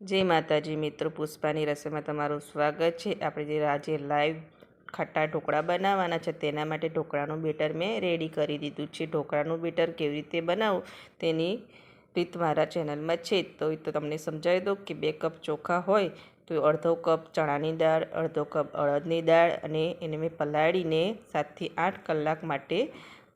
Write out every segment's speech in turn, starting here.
જય માતાજી, મિત્રો. પુષ્પાની રસોઈમાં તમારું સ્વાગત છે. આપણે જે આજે લાઈવ ખટ્ટા ઢોકળા બનાવવાના છે, તેના માટે ઢોકળાનું બેટર મેં રેડી કરી દીધું છે. ઢોકળાનું બેટર કેવી રીતે બનાવવું તેની રીત મારા ચેનલમાં છે. તો એ તો તમને સમજાવી દઉં કે બે કપ ચોખા હોય તો અડધો કપ ચણાની દાળ, અડધો કપ અડદની દાળ અને એને મેં પલાળીને સાતથી આઠ કલાક માટે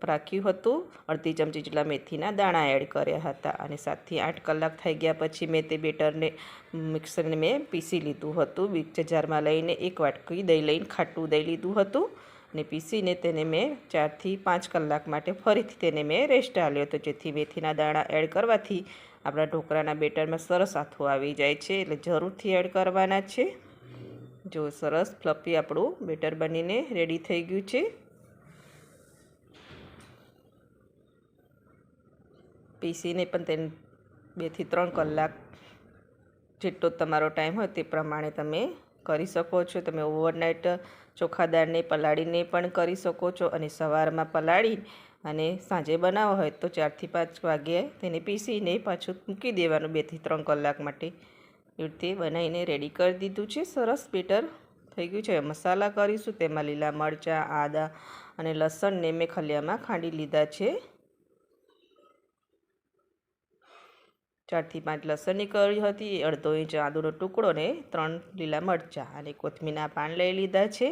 રાખ્યું હતું. અડધી ચમચી જેટલા મેથીના દાણા એડ કર્યા હતા અને સાતથી આઠ કલાક થઈ ગયા પછી મેં તે બેટરને, મિક્સરને મેં પીસી લીધું હતું. મિક્સર જારમાં લઈને એક વાટકી દહીં લઈને ખાટું દહીં લીધું હતું અને પીસીને તેને મેં ચારથી પાંચ કલાક માટે ફરીથી તેને મેં રેસ્ટ આપ્યો હતો. જેથી મેથીના દાણા એડ કરવાથી આપણા ઢોકળાના બેટરમાં સરસ આથું આવી જાય છે. એટલે જરૂરથી એડ કરવાના છે. જો સરસ ફ્લફી આપણું બેટર બનીને રેડી થઈ ગયું છે. પીસીને પણ તેને બેથી ત્રણ કલાક જેટલો તમારો ટાઈમ હોય તે પ્રમાણે તમે કરી શકો છો. તમે ઓવરનાઇટ ચોખા દાળને પલાળીને પણ કરી શકો છો અને સવારમાં પલાળી અને સાંજે બનાવવા હોય તો ચારથી પાંચ વાગ્યે તેને પીસીને પાછું મૂકી દેવાનું બેથી ત્રણ કલાક માટે. એ રીતે બનાવીને રેડી કરી દીધું છે. સરસ બેટર થઈ ગયું છે. મસાલા કરીશું. તેમાં લીલા મરચાં, આદા અને લસણને મેં ખલિયામાં ખાંડી લીધા છે. ચારથી પાંચ લસણની કરી હતી, અડધો ઇંચ આદુનો ટુકડો ને ત્રણ લીલા મરચાં અને કોથમીના પાન લઈ લીધા છે.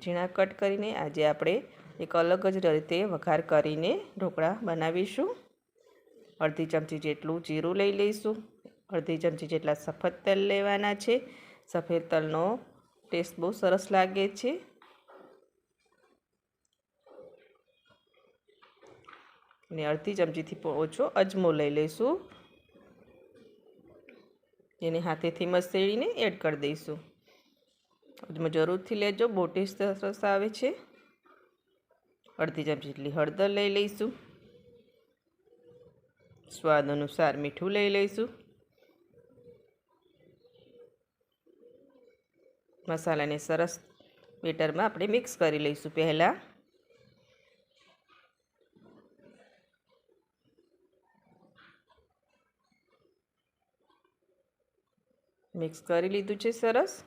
ઝીણા કટ કરીને આજે આપણે એક અલગ જ રીતે વઘાર કરીને ઢોકળા બનાવીશું. અડધી ચમચી જેટલું જીરું લઈ લઈશું. અડધી ચમચી જેટલા સફેદ તલ લેવાના છે. સફેદ તલનો ટેસ્ટ બહુ સરસ લાગે છે. અને અડધી ચમચીથી ઓછો અજમો લઈ લઈશું. એને હાથેથી મસેડીને એડ કરી દઈશું. જરૂરથી લેજો, બહુ ટેસ્ટ સરસ આવે છે. અડધી ચમચી જેટલી હળદર લઈ લઈશું. સ્વાદ અનુસાર મીઠું લઈ લઈશું. મસાલાને સરસ બેટરમાં આપણે મિક્સ કરી લઈશું પહેલાં. મિક્સ કરી લીધું છે સરસ.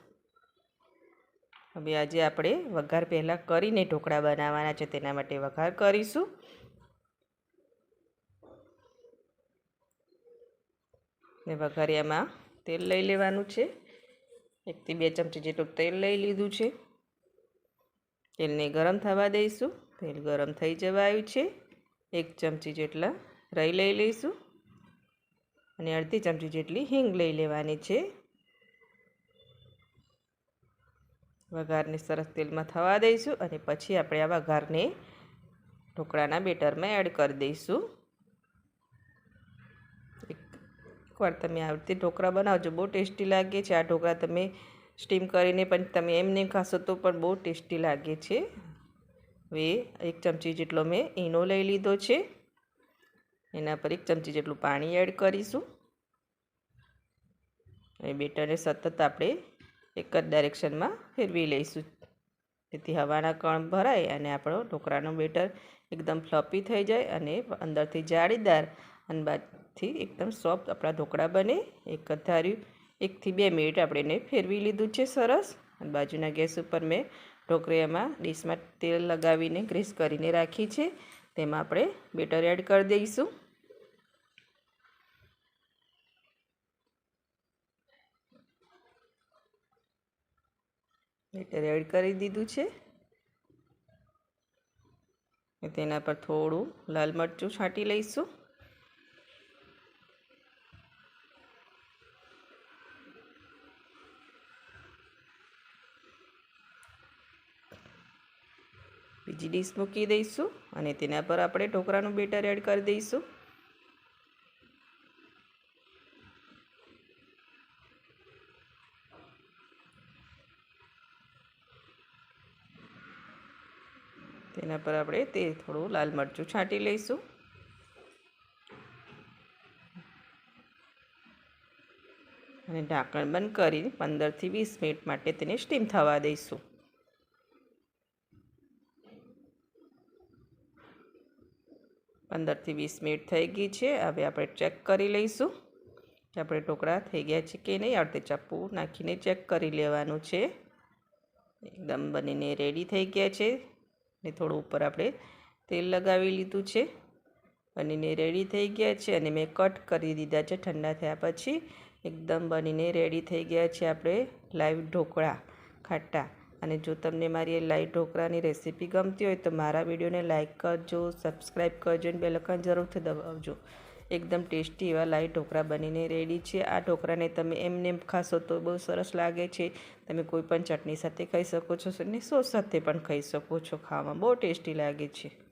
હવે આજે આપણે વઘાર પહેલાં કરીને ઢોકળા બનાવવાના છે, તેના માટે વઘાર કરીશું. ને વઘારિયામાં તેલ લઈ લેવાનું છે. એકથી બે ચમચી જેટલું તેલ લઈ લીધું છે. તેલને ગરમ થવા દઈશું. તેલ ગરમ થઈ જવા આવ્યું છે. એક ચમચી જેટલા રાઈ લઈ લઈશું. અને અડધી ચમચી જેટલી હિંગ લઈ લેવાની છે. વઘારને સરસ તેલમાં થવા દઈશું અને પછી આપણે આ વઘારને ઢોકળાના બેટરમાં એડ કરી દઈશું. એકવાર તમે આવી રીતે ઢોકળા બનાવજો, બહુ ટેસ્ટી લાગે છે. આ ઢોકળા તમે સ્ટીમ કરીને પણ તમે એમને ખાશો તો પણ બહુ ટેસ્ટી લાગે છે. હવે એક ચમચી જેટલો મેં ઈનો લઈ લીધો છે. એના પર એક ચમચી જેટલું પાણી એડ કરીશું. એ બેટરને સતત આપણે એક જ ડાયરેક્શનમાં ફેરવી લઈશું. જેથી હવાના કણ ભરાય અને આપણો ઢોકળાનો બેટર એકદમ ફ્લપી થઈ જાય અને અંદરથી જાળીદાર અને બાદથી એકદમ સોફ્ટ આપણા ઢોકળા બને. એક જ ધાર્યું એકથી બે મિનિટ આપણે એને ફેરવી લીધું છે સરસ. અને બાજુના ગેસ ઉપર મેં ઢોકળીયામાં ડીશમાં તેલ લગાવીને ગ્રીસ કરીને રાખી છે. તેમાં આપણે બેટર એડ કરી દઈશું. બેટર એડ કરી દીધું છે. તેના પર થોડું લાલ મરચું છાંટી લઈશું. બીજી ડીશ મૂકી દઈશું અને તેના પર આપણે ઢોકળાનું બેટર એડ કરી દઈશું. તેના પર આપણે તે થોડું લાલ મરચું છાંટી લઈશું. અને ઢાંકણ બંધ કરી પંદરથી વીસ મિનિટ માટે તેને સ્ટીમ થવા દઈશું. પંદરથી વીસ મિનિટ થઈ ગઈ છે. હવે આપણે ચેક કરી લઈશું કે આપણે ઢોકળા થઈ ગયા છે કે નહીં. અડધે ચાપુ નાખીને ચેક કરી લેવાનું છે. એકદમ બનીને રેડી થઈ ગયા છે. ને થોડું ઉપર આપણે તેલ લગાવી લીધું છે. બનીને રેડી થઈ ગયા છે અને મેં કટ કરી દીધા છે ઠંડા થયા પછી. એકદમ બનીને રેડી થઈ ગયા છે આપણે લાઈવ ઢોકળા, ખાટા. અને જો તમને મારી લાઈવ ઢોકળાની રેસીપી ગમતી હોય તો મારા વિડીયોને લાઇક કરજો સબસ્ક્રાઈબ કરજો અને બેલકન જરૂરથી દબાવજો. એકદમ ટેસ્ટી એવા લાઈવ ઢોકળા બનીને રેડી છે. આ ઢોકળાને તમે એમને ખાશો તો બહુ સરસ લાગે છે. તમે કોઈ પણ ચટણી સાથે ખાઈ શકો છો, અને સોસ સાથે પણ ખાઈ શકો છો ખાવામાં. બહુ ટેસ્ટી લાગે છે.